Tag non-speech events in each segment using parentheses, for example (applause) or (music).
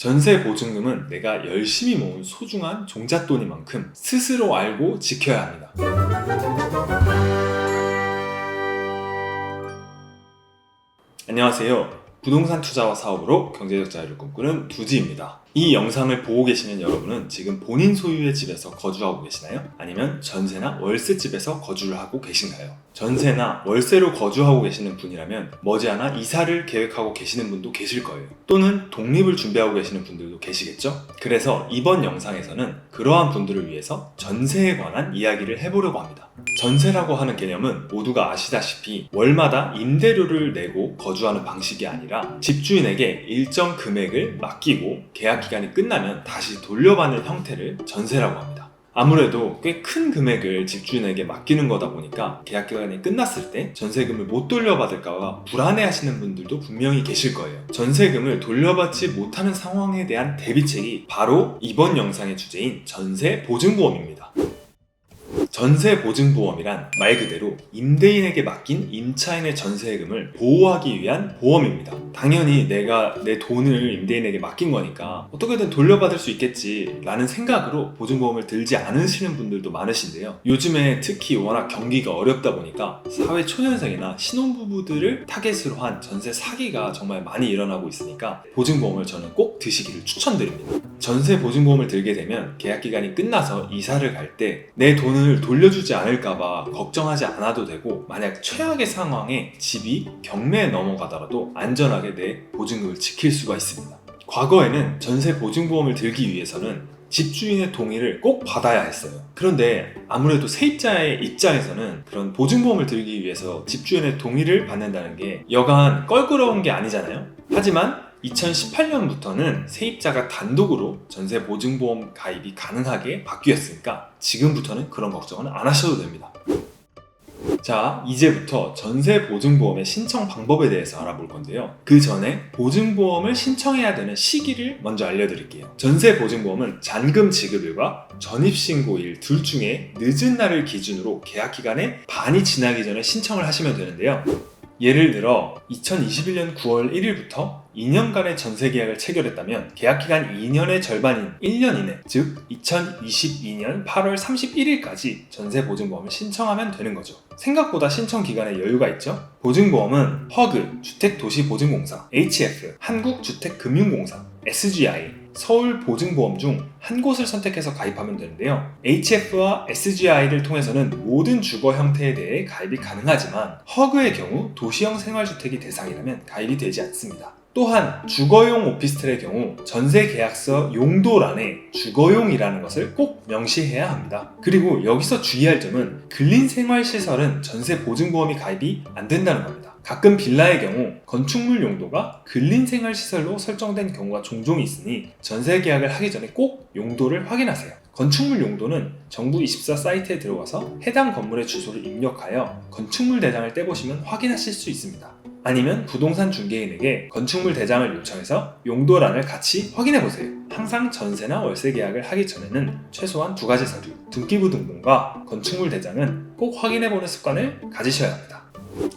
전세 보증금은 내가 열심히 모은 소중한 종잣돈인 만큼 스스로 알고 지켜야 합니다. 안녕하세요. 부동산 투자와 사업으로 경제적 자유를 꿈꾸는 두지입니다. 이 영상을 보고 계시는 여러분은 지금 본인 소유의 집에서 거주하고 계시나요? 아니면 전세나 월세 집에서 거주를 하고 계신가요? 전세나 월세로 거주하고 계시는 분이라면 머지않아 이사를 계획하고 계시는 분도 계실 거예요. 또는 독립을 준비하고 계시는 분들도 계시겠죠? 그래서 이번 영상에서는 그러한 분들을 위해서 전세에 관한 이야기를 해보려고 합니다. 전세라고 하는 개념은 모두가 아시다시피 월마다 임대료를 내고 거주하는 방식이 아니라 집주인에게 일정 금액을 맡기고 계약 기간이 끝나면 다시 돌려받는 형태를 전세라고 합니다. 아무래도 꽤 큰 금액을 집주인에게 맡기는 거다 보니까 계약 기간이 끝났을 때 전세금을 못 돌려받을까봐 불안해 하시는 분들도 분명히 계실 거예요. 전세금을 돌려받지 못하는 상황에 대한 대비책이 바로 이번 영상의 주제인 전세 보증보험입니다. 전세 보증 보험이란 말 그대로 임대인에게 맡긴 임차인의 전세금을 보호하기 위한 보험입니다. 당연히 내가 내 돈을 임대인에게 맡긴 거니까 어떻게든 돌려받을 수 있겠지 라는 생각으로 보증보험을 들지 않으시는 분들도 많으신데요. 요즘에 특히 워낙 경기가 어렵다 보니까 사회 초년생이나 신혼부부들을 타겟으로 한 전세 사기가 정말 많이 일어나고 있으니까 보증보험을 저는 꼭 드시기를 추천드립니다. 전세 보증보험을 들게 되면 계약 기간이 끝나서 이사를 갈 때 내 돌려주지 않을까봐 걱정하지 않아도 되고 만약 최악의 상황에 집이 경매에 넘어가더라도 안전하게 내 보증금을 지킬 수가 있습니다. 과거에는 전세 보증보험을 들기 위해서는 집주인의 동의를 꼭 받아야 했어요. 그런데 아무래도 세입자의 입장에서는 그런 보증보험을 들기 위해서 집주인의 동의를 받는다는 게 여간 껄끄러운 게 아니잖아요. 하지만 2018년부터는 세입자가 단독으로 전세 보증보험 가입이 가능하게 바뀌었으니까 지금부터는 그런 걱정은 안 하셔도 됩니다. 자, 이제부터 전세 보증보험의 신청 방법에 대해서 알아볼 건데요. 그 전에 보증보험을 신청해야 되는 시기를 먼저 알려드릴게요. 전세 보증보험은 잔금 지급일과 전입신고일 둘 중에 늦은 날을 기준으로 계약 기간의 반이 지나기 전에 신청을 하시면 되는데요. 예를 들어 2021년 9월 1일부터 2년간의 전세 계약을 체결했다면 계약 기간 2년의 절반인 1년 이내, 즉 2022년 8월 31일까지 전세 보증보험을 신청하면 되는 거죠. 생각보다 신청 기간에 여유가 있죠. 보증보험은 허그 주택도시보증공사, HF 한국주택금융공사, SGI 서울 보증보험 중 한 곳을 선택해서 가입하면 되는데요. HF와 SGI를 통해서는 모든 주거 형태에 대해 가입이 가능하지만 허그의 경우 도시형 생활주택이 대상이라면 가입이 되지 않습니다. 또한 주거용 오피스텔의 경우 전세 계약서 용도란에 주거용이라는 것을 꼭 명시해야 합니다. 그리고 여기서 주의할 점은 근린 생활시설은 전세 보증보험이 가입이 안 된다는 겁니다. 가끔 빌라의 경우 건축물 용도가 근린 생활 시설로 설정된 경우가 종종 있으니 전세 계약을 하기 전에 꼭 용도를 확인하세요. 건축물 용도는 정부 24 사이트에 들어가서 해당 건물의 주소를 입력하여 건축물 대장을 떼보시면 확인하실 수 있습니다. 아니면 부동산 중개인에게 건축물 대장을 요청해서 용도란을 같이 확인해 보세요. 항상 전세나 월세 계약을 하기 전에는 최소한 두 가지 서류, 등기부 등본과 건축물 대장은 꼭 확인해 보는 습관을 가지셔야 합니다.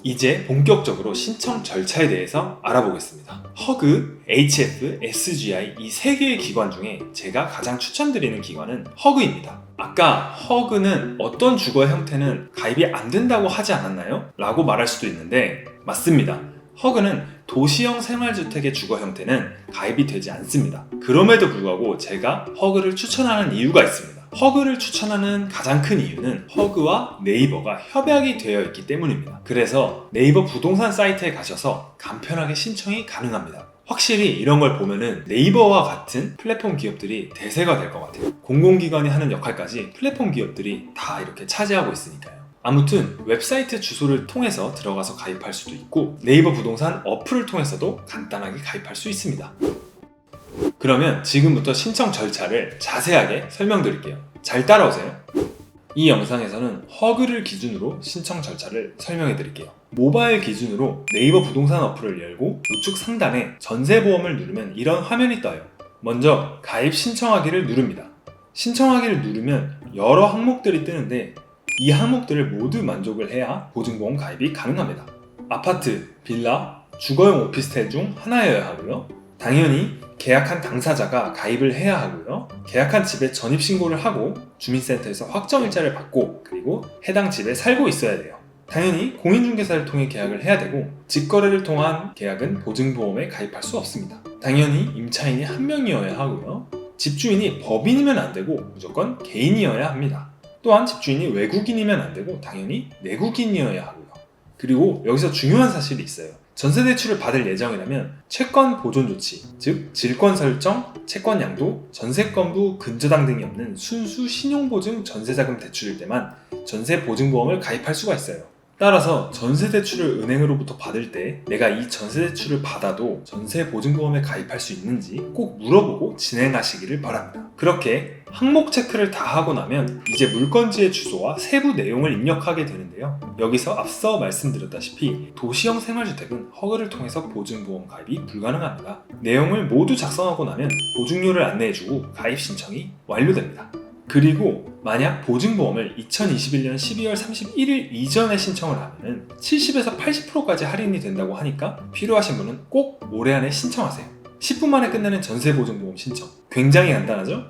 이제 본격적으로 신청 절차에 대해서 알아보겠습니다. 허그, HF, SGI 이 세 개의 기관 중에 제가 가장 추천드리는 기관은 허그입니다. 아까 허그는 어떤 주거 형태는 가입이 안 된다고 하지 않았나요? 라고 말할 수도 있는데 맞습니다. 허그는 도시형 생활주택의 주거 형태는 가입이 되지 않습니다. 그럼에도 불구하고 제가 허그를 추천하는 이유가 있습니다. 허그를 추천하는 가장 큰 이유는 허그와 네이버가 협약이 되어 있기 때문입니다. 그래서 네이버 부동산 사이트에 가셔서 간편하게 신청이 가능합니다. 확실히 이런 걸 보면은 네이버와 같은 플랫폼 기업들이 대세가 될 것 같아요. 공공기관이 하는 역할까지 플랫폼 기업들이 다 이렇게 차지하고 있으니까요. 아무튼 웹사이트 주소를 통해서 들어가서 가입할 수도 있고 네이버 부동산 어플을 통해서도 간단하게 가입할 수 있습니다. 그러면 지금부터 신청 절차를 자세하게 설명드릴게요. 잘 따라오세요. 이 영상에서는 허그를 기준으로 신청 절차를 설명해 드릴게요. 모바일 기준으로 네이버 부동산 어플을 열고 우측 상단에 전세보험을 누르면 이런 화면이 떠요. 먼저 가입 신청하기를 누릅니다. 신청하기를 누르면 여러 항목들이 뜨는데 이 항목들을 모두 만족을 해야 보증보험 가입이 가능합니다. 아파트, 빌라, 주거용 오피스텔 중 하나여야 하고요. 당연히 계약한 당사자가 가입을 해야 하고요. 계약한 집에 전입 신고를 하고 주민센터에서 확정일자를 받고 그리고 해당 집에 살고 있어야 돼요. 당연히 공인중개사를 통해 계약을 해야 되고 직거래를 통한 계약은 보증보험에 가입할 수 없습니다. 당연히 임차인이 한 명이어야 하고요. 집주인이 법인이면 안 되고 무조건 개인이어야 합니다. 또한 집주인이 외국인이면 안 되고 당연히 내국인이어야 하고요. 그리고 여기서 중요한 사실이 있어요. 전세 대출을 받을 예정이라면 채권 보존 조치, 즉 질권 설정, 채권 양도, 전세건부 근저당 등이 없는 순수 신용보증 전세자금 대출일 때만 전세 보증보험을 가입할 수가 있어요. 따라서 전세 대출을 은행으로부터 받을 때 내가 이 전세 대출을 받아도 전세 보증보험에 가입할 수 있는지 꼭 물어보고 진행하시기를 바랍니다. 그렇게 항목 체크를 다 하고 나면 이제 물건지의 주소와 세부 내용을 입력하게 되는데요. 여기서 앞서 말씀드렸다시피 도시형 생활주택은 허가를 통해서 보증보험 가입이 불가능합니다. 내용을 모두 작성하고 나면 보증료를 안내해주고 가입 신청이 완료됩니다. 그리고 만약 보증보험을 2021년 12월 31일 이전에 신청을 하면 70에서 80%까지 할인이 된다고 하니까 필요하신 분은 꼭 올해 안에 신청하세요. 10분 만에 끝내는 전세보증보험 신청. 굉장히 간단하죠?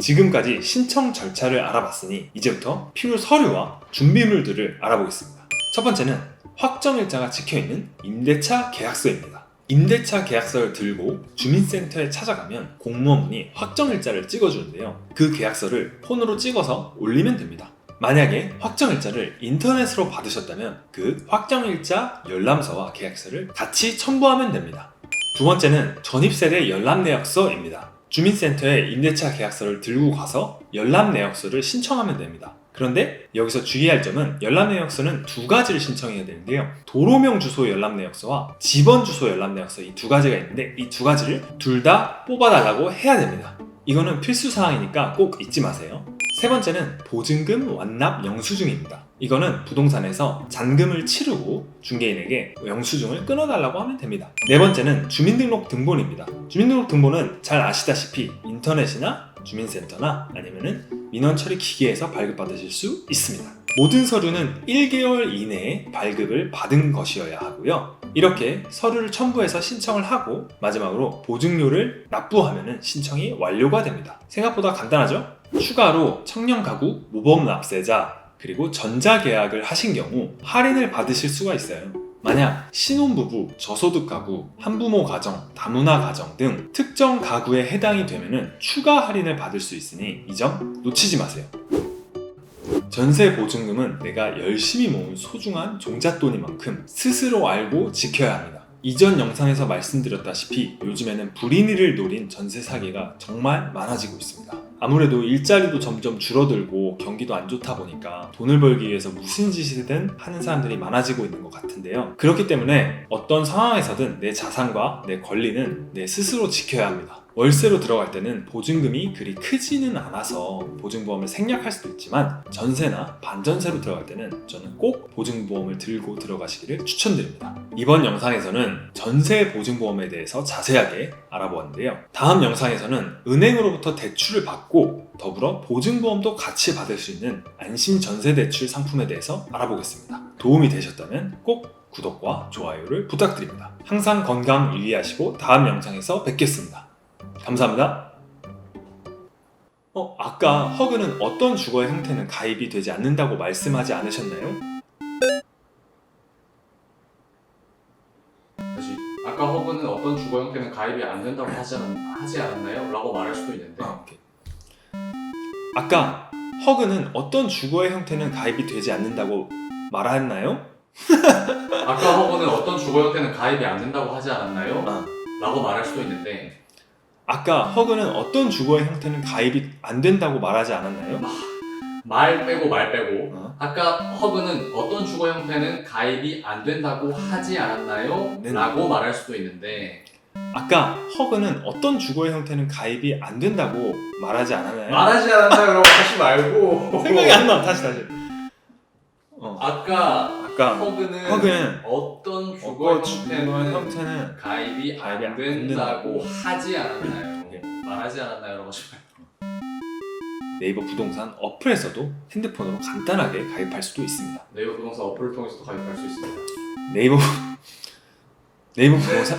지금까지 신청 절차를 알아봤으니 이제부터 필요 서류와 준비물들을 알아보겠습니다. 첫 번째는 확정일자가 찍혀있는 임대차 계약서입니다. 임대차 계약서를 들고 주민센터에 찾아가면 공무원분이 확정일자를 찍어주는데요. 그 계약서를 폰으로 찍어서 올리면 됩니다. 만약에 확정일자를 인터넷으로 받으셨다면 그 확정일자 열람서와 계약서를 같이 첨부하면 됩니다. 두 번째는 전입세대 열람내역서입니다. 주민센터에 임대차 계약서를 들고 가서 열람내역서를 신청하면 됩니다. 그런데 여기서 주의할 점은 열람내역서는 두 가지를 신청해야 되는데요. 도로명 주소 열람내역서와 집원 주소 열람내역서 이 두 가지가 있는데 이 두 가지를 둘 다 뽑아달라고 해야 됩니다. 이거는 필수 사항이니까 꼭 잊지 마세요. 세 번째는 보증금 완납 영수증입니다. 이거는 부동산에서 잔금을 치르고 중개인에게 영수증을 끊어달라고 하면 됩니다. 네 번째는 주민등록 등본입니다. 주민등록 등본은 잘 아시다시피 인터넷이나 주민센터나 아니면은 민원 처리 기계에서 발급받으실 수 있습니다. 모든 서류는 1개월 이내에 발급을 받은 것이어야 하고요. 이렇게 서류를 첨부해서 신청을 하고 마지막으로 보증료를 납부하면 신청이 완료가 됩니다. 생각보다 간단하죠? 추가로 청년 가구, 모범 납세자, 그리고 전자계약을 하신 경우 할인을 받으실 수가 있어요. 만약 신혼부부, 저소득 가구, 한부모 가정, 다문화 가정 등 특정 가구에 해당이 되면 추가 할인을 받을 수 있으니 이 점 놓치지 마세요. 전세 보증금은 내가 열심히 모은 소중한 종잣돈이만큼 스스로 알고 지켜야 합니다. 이전 영상에서 말씀드렸다시피 요즘에는 불인이를 노린 전세 사기가 정말 많아지고 있습니다. 아무래도 일자리도 점점 줄어들고 경기도 안 좋다 보니까 돈을 벌기 위해서 무슨 짓이든 하는 사람들이 많아지고 있는 것 같은데요. 그렇기 때문에 어떤 상황에서든 내 자산과 내 권리는 내 스스로 지켜야 합니다. 월세로 들어갈 때는 보증금이 그리 크지는 않아서 보증보험을 생략할 수도 있지만 전세나 반전세로 들어갈 때는 저는 꼭 보증보험을 들고 들어가시기를 추천드립니다. 이번 영상에서는 전세 보증보험에 대해서 자세하게 알아보았는데요. 다음 영상에서는 은행으로부터 대출을 받고 더불어 보증보험도 같이 받을 수 있는 안심 전세 대출 상품에 대해서 알아보겠습니다. 도움이 되셨다면 꼭 구독과 좋아요를 부탁드립니다. 항상 건강 유의하시고 다음 영상에서 뵙겠습니다. 감사합니다. 어, 아까 허그는 어떤 주거의 형태는 가입이 되지 않는다고 말씀하지 않으셨나요? 다시 아까 허브는 어떤 주거 형태는 가입이 안 된다고 하지, 않, 하지 않았나요? 라고 말할 수도 있는데 아, 오케이. 아까 허그는 어떤 주거의 형태는 가입이 되지 않는다고 말했나요? (laughs) 아까 허브는 어떤 주거 형태는 가입이 안 된다고 하지 않았나요? 아. 라고 말할 수도 있는데 아까 허그는 어떤 주거의 형태는 가입이 안 된다고 말하지 않았나요? 말 빼고 말 빼고 어? 아까 허브는 어떤 주거 형태는 가입이 안 된다고 하지 않았나요? 네. 라고 말할 수도 있는데 아까 허그는 어떤 주거의 형태는 가입이 안 된다고 말하지 않았나요? 말하지 않았나요? 라고 하지 말고 (laughs) 생각이 안 나. 다시 다시. 어. 아까 아까 허그는 허그는 어떤 주거 어떤 주거의 형태는 형태는 가입이 가입이 안 안 된다고 된다고. 하지 않았나요? 네. 말하지 않았나요? 라고 말고 네이버 부동산 어플에서도 핸드폰으로 간단하게 가입할 수도 있습니다. 네이버 부동산 어플을 통해서도 가입할 수 있습니다. 네이버 (laughs) 네이버 부동산